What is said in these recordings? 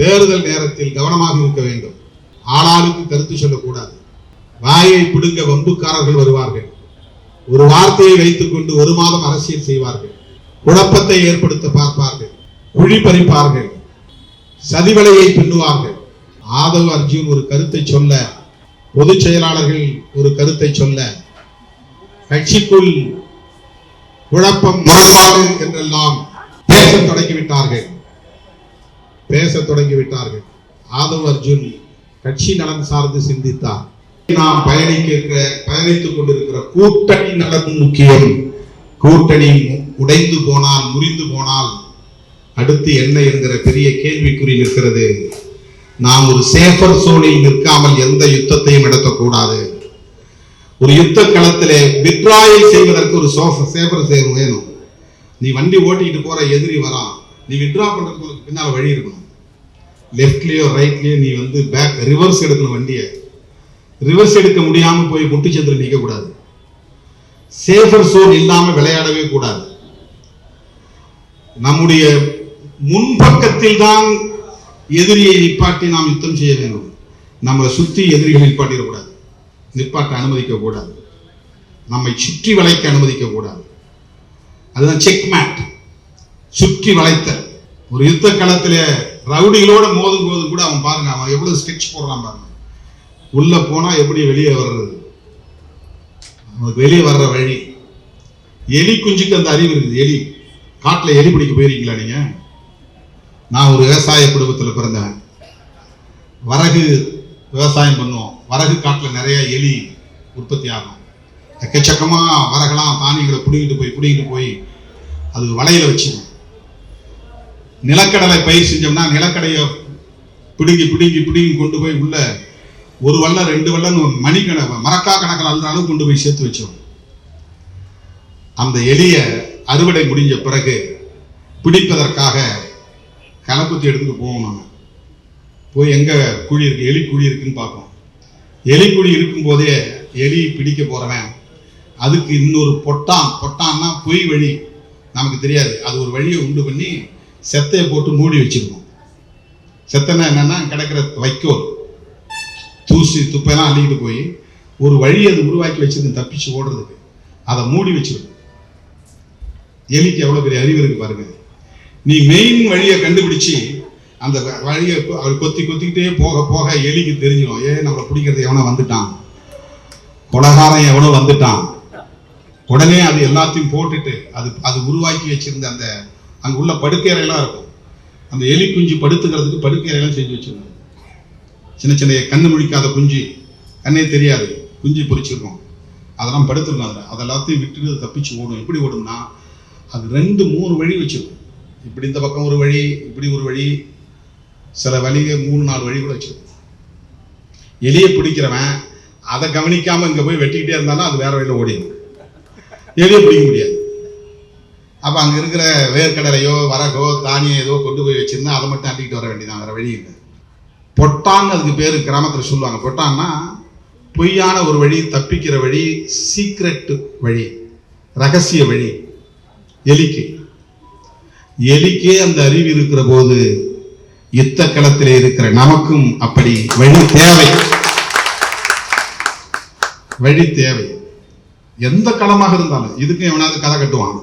தேர்தல் நேரத்தில் கவனமாக இருக்க வேண்டும். ஆளாளுக்கு கருத்து சொல்லக்கூடாது. வாயை பிடுங்க வம்புக்காரர்கள் வருவார்கள். ஒரு வார்த்தையை வைத்துக்கொண்டு ஒரு மாதம் அரசியல் செய்வார்கள். குழப்பத்தை ஏற்படுத்த பார்ப்பார்கள். குழி பறிப்பார்கள். சதிவலையை பின்னுவார்கள். ஆதவ் அர்ஜுன் ஒரு கருத்தை சொல்ல பொதுச் செயலாளர்கள் ஒரு கருத்தை சொல்ல கட்சிக்குள் குழப்பம் என்றெல்லாம் பேச தொடங்கிவிட்டார்கள். பேசத் தொடங்கிவிட்டார்கள். ஆதவ் அர்ஜுன் கட்சி நலன் சார்ந்து சிந்தித்தார். நாம் பயணிக்கின்ற பயணித்துக் கொண்டிருக்கிற கூட்டணி நலன் முக்கியம். கூட்டணி உடைந்து போனால் முறிந்து போனால் அடுத்து என்ன என்கிற பெரிய கேள்விக்குறி நிற்கிறது. நாம் ஒரு சேஃபர் சோனில் நிற்காமல் எந்த யுத்தத்தையும் நடத்தக்கூடாது. ஒரு யுத்த களத்திலே விட்ராயை செய்வதற்கு ஒரு சோஃப சேஃபர் சேர் வேணும். நீ வண்டி ஓட்டிக்கிட்டு போற எதிரி வரான். நீ விட்ரா பண்றதுக்கு உனக்கு பின்னால் வழி இருக்கணும். லெஃப்ட்லயோ ரைட்லயோ நீ வந்து பேக் ரிவர்ஸ் எடுக்கணும் வண்டியை. ரிவர்ஸ் எடுக்க முடியாம போய் முட்டுச்சந்தில் நிற்க கூடாது. சேஃபர் சோன் இல்லாம விளையாடவே கூடாது. நம்முடைய முன்பக்கத்தில் தான் எதிரியை நிப்பாட்டி நாம் யுத்தம் செய்ய வேண்டும். நம்மளை சுற்றி எதிரிகள் நிப்பாட்டிடக்கூடாது. நிப்பாட்ட அனுமதிக்க கூடாது. நம்மை சுற்றி வளைக்க அனுமதிக்க கூடாது. அதுதான் செக் மேட் சுற்றி வளைத்த. ஒரு யுத்த களத்திலே ரவுடிகளோட மோதும் போது கூட அவன் பாருங்க அவன் எவ்வளவு ஸ்கெட்ச் போடுறான் பாருங்க. உள்ள போனா எப்படி வெளியே வர்றது? அவனுக்கு வெளியே வர்ற வழி. எலி குஞ்சுக்கு அந்த அறிவு இருக்குது. எலி காட்டுல எலி பிடிக்க போயிருக்கீங்களா நீங்க? நான் ஒரு விவசாய குடும்பத்தில் பிறந்தேன் வரகு விவசாயம் பண்ணுவோம். வரகு காட்டுல நிறைய எலி உற்பத்தி ஆகும். எக்கச்சக்கமா வரகெல்லாம் தானியங்களை பிடிக்கிட்டு போய் பிடிக்கிட்டு போய் அது வலையில வச்சுக்கணும் நிலக்கடலை பயிர் செஞ்சோம்னா நிலக்கடையை பிடுங்கி பிடுங்கி பிடுங்கி கொண்டு போய் உள்ள ஒரு வல்ல ரெண்டு வல்லம் மணிக்கண மரக்கா கணக்கில் அழுற அளவு கொண்டு போய் சேர்த்து வச்சோம். அந்த எலிய அறுவடை முடிஞ்ச பிறகு பிடிப்பதற்காக கலக்குத்தி எடுத்து போவோம் நாங்கள் போய் எங்கே குழி இருக்கு எலி குழி இருக்குன்னு பார்ப்போம். எலி குழி இருக்கும்போதே எலி பிடிக்க போகிறவன் அதுக்கு இன்னொரு பொட்டான் பொட்டான்னா பொய் வழி நமக்கு தெரியாது. அது ஒரு வழியை உண்டு பண்ணி செத்தையை போட்டு மூடி வச்சிருக்கோம் செத்தனை என்னன்னா கிடக்கிற வைக்கோல் தூசி துப்பையெல்லாம் அள்ளிக்கிட்டு போய் ஒரு வழி அது உருவாக்கி வச்சிருந்து தப்பிச்சு ஓடுறதுக்கு அதை மூடி வச்சிருக்கும் எலிக்கு எவ்வளவு பெரிய அறிவு இருக்கு பாருங்க. நீ மெயின் வழியை கண்டுபிடிச்சு அந்த வழியை அவர் கொத்தி கொத்திக்கிட்டே போக போக எலிக்கு தெரிஞ்சிடும். ஏ நம்மளை பிடிக்கிறது எவனோ வந்துட்டான். கொலகாரம் எவனோ வந்துட்டான். உடனே அது எல்லாத்தையும் போட்டுட்டு அது அது உருவாக்கி வச்சிருந்த அந்த அங்கே உள்ள படுக்கையறையெல்லாம் இருக்கும். அந்த எலி குஞ்சு படுத்துக்கிறதுக்கு படுக்கையறையெல்லாம் செஞ்சு வச்சிருந்தோம் சின்ன சின்ன கண்ணு முழிக்காத குஞ்சு கண்ணே தெரியாது. குஞ்சு பொறிச்சிருக்கோம். அதெல்லாம் படுத்துருக்கோம் அதில் அது எல்லாத்தையும் விட்டுட்டு தப்பிச்சு ஓடும் எப்படி ஓடும்னா அது ரெண்டு மூணு வழி வச்சிருக்கும். இப்படி இந்த பக்கம் ஒரு வழி இப்படி ஒரு வழி சில வழியை மூணு நாலு வழி கூட வச்சுருக்கும். எலியை பிடிக்கிறவன் அதை கவனிக்காமல் இங்கே போய் வெட்டிக்கிட்டே இருந்தாலும் அது வேற வழியில ஓடிடும். எலியை பிடிக்க முடியாது. அப்போ அங்கே இருக்கிற வேர்க்கடலையோ வரகோ தானியம் ஏதோ கொண்டு போய் வச்சிருந்தா அதை மட்டும் அள்ளிக்கிட்டு வர வேண்டியதான் வேறு வழி இல்லை. பொட்டான்னு அதுக்கு பேர் கிராமத்தில் சொல்லுவாங்க. பொட்டான்னா பொய்யான ஒரு வழி தப்பிக்கிற வழி சீக்ரெட்டு வழி ரகசிய வழி எலிக்கு. எலிக்கே அந்த அறிவு இருக்கிற போது யுத்த களத்தில் இருக்கிற நமக்கும் அப்படி வழி தேவை. வழி தேவை. எந்த களமாக இருந்தாலும் இதுக்கும் எவனாவது கதை கட்டுவான்.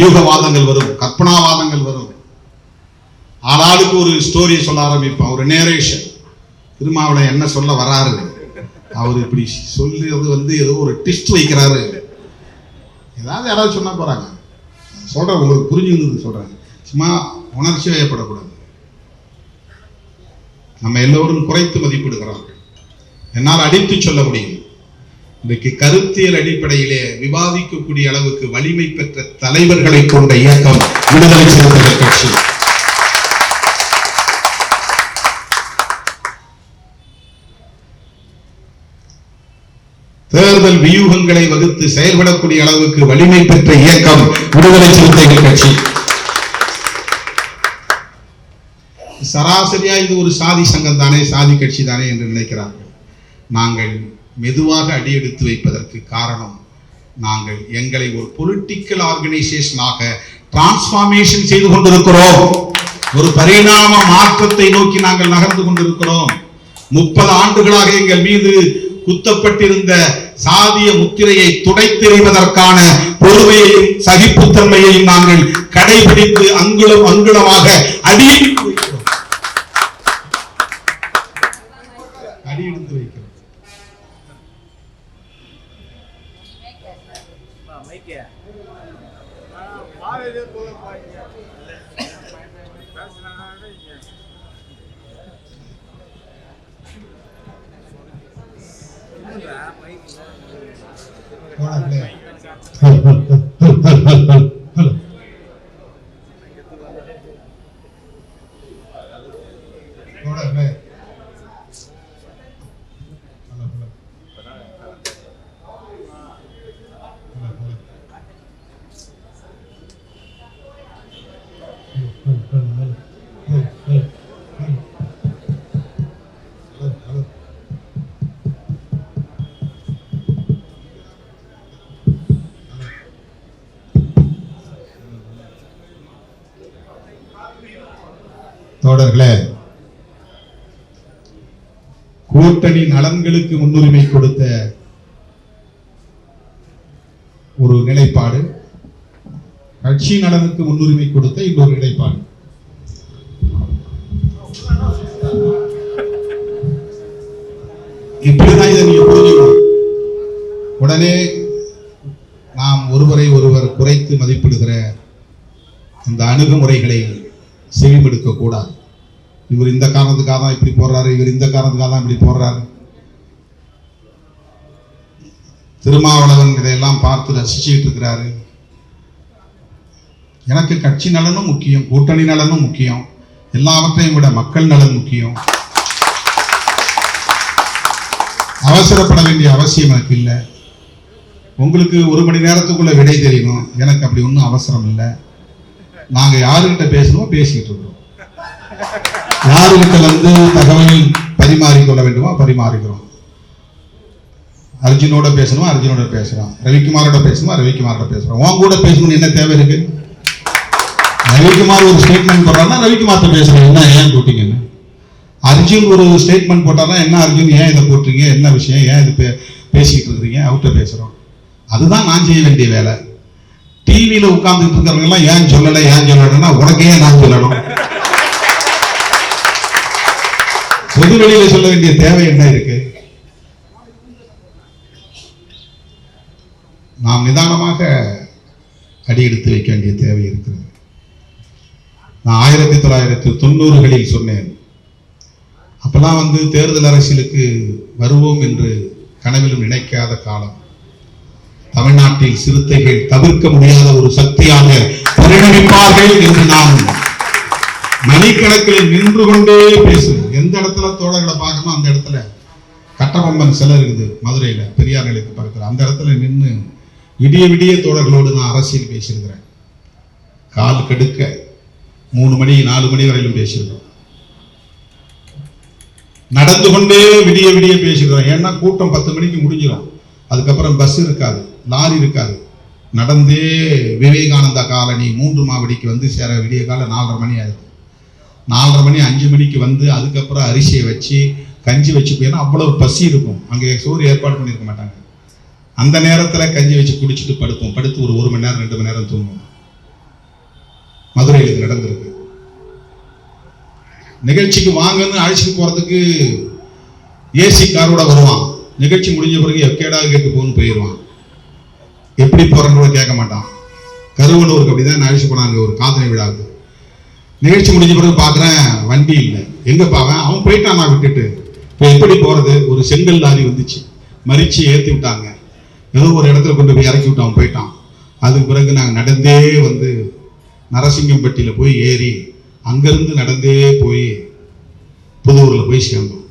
யூகவாதங்கள் வரும் கற்பனாவாதங்கள் வரும். ஆளாளுக்கு ஒரு ஸ்டோரியை சொல்ல ஆரம்பிப்பான் ஒரு நேரேஷன் திருமாவளை என்ன சொல்ல வராரு? அவர் இப்படி சொல்றது வந்து ஏதோ ஒரு டிஸ்ட் வைக்கிறாரு. ஏதாவது யாராவது சொன்னா போறாங்க. சொல்றேன் உங்களுக்கு புரிஞ்சுக்கிறது சொல்றேன். சும்மா உணர்ச்சி வயப்படக்கூடாது. நம்ம எல்லோரும் குறைத்து மதிப்பிடுகிறார்கள் என்னால் அடித்து சொல்ல முடியும். இன்றைக்கு கருத்தியல் அடிப்படையிலே விவாதிக்கக்கூடிய அளவுக்கு வலிமை பெற்ற தலைவர்களை கொண்ட இயக்கம் விடுதலை சிறுத்தைகள் கட்சி. தேர்தல் வியூகங்களை வகுத்து செயல்படக்கூடிய அளவுக்கு வலிமை பெற்ற இயக்கம் விடுதலை சிறுத்தைகள் கட்சி. சராசரியா இது ஒரு சாதி சங்கம் தானே சாதி கட்சி தானே என்று நினைக்கிறார்கள். நாங்கள் மெதுவாக அடியெடுத்து வைப்பதற்கு காரணம் நாங்கள் எங்களை ஒரு பொலிட்டிக்கல் ஆர்கனைசேஷனாக டிரான்ஸ்பார்மேஷன் செய்து கொண்டிருக்கிறோம். ஒரு பரிணாம மாற்றத்தை நோக்கி நாங்கள் நகர்ந்து கொண்டிருக்கிறோம். முப்பது ஆண்டுகளாக எங்கள் மீது குத்தப்பட்டிருந்த சாதிய முத்திரையை துடைத்தெறிவதற்கான பொறுமையையும் சகிப்புத்தன்மையையும் நாங்கள் கடைபிடித்து அங்குலம் அங்குலமாக அடியெடுத்து வைக்கிறோம் Ahora, சகோதரர்களே கூட்டணி நலன்களுக்கு முன்னுரிமை கொடுத்த ஒரு நிலைப்பாடு கட்சி நலனுக்கு முன்னுரிமை கொடுத்த இன்னொரு நிலைப்பாடு. இப்படிதான் இதை நீங்க புரிஞ்சுக்கணும். உடனே நாம் ஒருவரை ஒருவர் குறைத்து மதிப்பிடுகிற அந்த அணுகுமுறைகளை செவிமெடுக்க கூடாது இவர் இந்த காரணத்துக்காக தான் இப்படி போடுறாரு இவர் இந்த காரணத்துக்காக தான் இப்படி போடுறாரு. திருமாவளவன் இதையெல்லாம் பார்த்து ரசிச்சுட்டு இருக்கிறாரு. எனக்கு கட்சி நலனும் முக்கியம் கூட்டணி நலனும் முக்கியம். எல்லாவற்றையும் விட மக்கள் நலன் முக்கியம். அவசரப்பட வேண்டிய அவசியம் எனக்கு இல்லை. உங்களுக்கு ஒரு மணி நேரத்துக்குள்ள விடை தெரியணும். எனக்கு அப்படி ஒன்றும் அவசரம் இல்லை. நாங்க யாருக்கிட்ட பேசணுமோ பேசிக்கிட்டு இருக்கோம் யாருகிட்ட வந்து தகவல் பரிமாறிக்கொள்ள வேண்டுமோ பரிமாறிக்கிறோம் அர்ஜுனோட பேசணுமா? அர்ஜுனோட பேசுறோம் ரவிக்குமாரோட பேசணுமா ரவிக்குமாரோட பேசுறோம் உன் கூட பேசணும்னு என்ன தேவை இருக்கு? ரவிக்குமார் ஒரு ஸ்டேட்மெண்ட் போடுறாருன்னா ரவிக்குமார்ட்ட பேசுகிறேன் என்ன ஏன் போட்டீங்கன்னு அர்ஜுன் ஒரு ஸ்டேட்மெண்ட் போட்டாருன்னா என்ன அர்ஜுன் ஏன் இதை போட்டிருக்கீங்க? என்ன விஷயம்? ஏன் இது பே- பேசிக்கிட்டு இருக்கிறீங்க? அவர்கிட்ட பேசுறோம். அதுதான் நான் செய்ய வேண்டிய வேலை. டிவியில உட்கார்ந்துட்டு இருக்கிறவங்க எல்லாம் ஏன் சொல்லலை ஏன் சொல்லலைன்னா உனக்கே நான் சொல்லணும். பொது சொல்ல வேண்டிய தேவை என்ன இருக்கு? நாம் நிதானமாக அடி எடுத்து வைக்க வேண்டிய தேவை இருக்கிறது. நான் ஆயிரத்தி தொள்ளாயிரத்தி தொண்ணூறுகளில் சொன்னேன். அப்பெல்லாம் வந்து தேர்தல் அரசியலுக்கு வருவோம் என்று கனவிலும் நினைக்காத காலம். தமிழ்நாட்டில் சிறுத்தைகள் தவிர்க்க முடியாத ஒரு சக்தியாக பரிணமிப்பார்கள் என்று நாம் மணிக்கணக்கில் நின்று கொண்டே பேசும். எந்த இடத்துல தோழர்களை பார்க்கணும் அந்த இடத்துல கட்டபொம்மன் சிலை இருக்குது மதுரையில பெரியார் நிலையத்து பக்கத்தில். அந்த இடத்துல நின்று விடிய விடிய தோழர்களோடு நான் அரசியல் பேசியிருக்கிறேன். கால் கெடுக்க மூணு மணி நாலு மணி வரையிலும் பேசியிருக்கிறோம். நடந்து கொண்டே விடிய விடிய பேசிக்கிறோம் ஏன்னா கூட்டம் பத்து மணிக்கு முடிஞ்சிடும் அதுக்கப்புறம் பஸ் இருக்காது லாரி இருக்காது. நடந்தே விவேகானந்தா காலனி மூன்று மாவடிக்கு வந்து சேர விடிய காலம் நாலரை மணி ஆயிடுது. நாலரை மணி அஞ்சு மணிக்கு வந்து அதுக்கப்புறம் அரிசியை வச்சு கஞ்சி வச்சு போயினா அவ்வளவு பசி இருக்கும். அங்கே சோறு ஏற்பாடு பண்ணியிருக்க மாட்டாங்க. அந்த நேரத்தில் கஞ்சி வச்சு குடிச்சிட்டு படுப்போம். படுத்து ஒரு ஒரு மணி நேரம் ரெண்டு மணி நேரம் தூங்குவோம். மதுரையில் இது நடந்திருக்கு. நிகழ்ச்சிக்கு வாங்கன்னு அழைச்சிட்டு போகிறதுக்கு ஏசி காரோட வருவான். நிகழ்ச்சி முடிஞ்ச பிறகு எக்கேடா கேட்டு போகணும்னு போயிடுவான். எப்படி போறேன்னு கூட கேட்க மாட்டான். கருவனூருக்கு அப்படிதான் அழைச்சி போனாங்க. ஒரு காதணி விழாவுக்கு. நிகழ்ச்சி முடிஞ்ச பிறகு பார்க்குறேன் வண்டி இல்லை. எங்கே பாவன் அவன் போயிட்டான் நான் விட்டுட்டு. இப்போ எப்படி போகிறது ஒரு செங்கல் லாரி வந்துச்சு. மறிச்சு ஏற்றி விட்டாங்க. ஏதோ ஒரு இடத்துல கொண்டு போய் இறக்கி விட்டு அவன் போயிட்டான். அதுக்கு பிறகு நாங்கள் நடந்தே வந்து நரசிங்கம்பட்டியில் போய் ஏறி அங்கேருந்து நடந்தே போய் புதூரில் போய் சேர்ந்தோம்.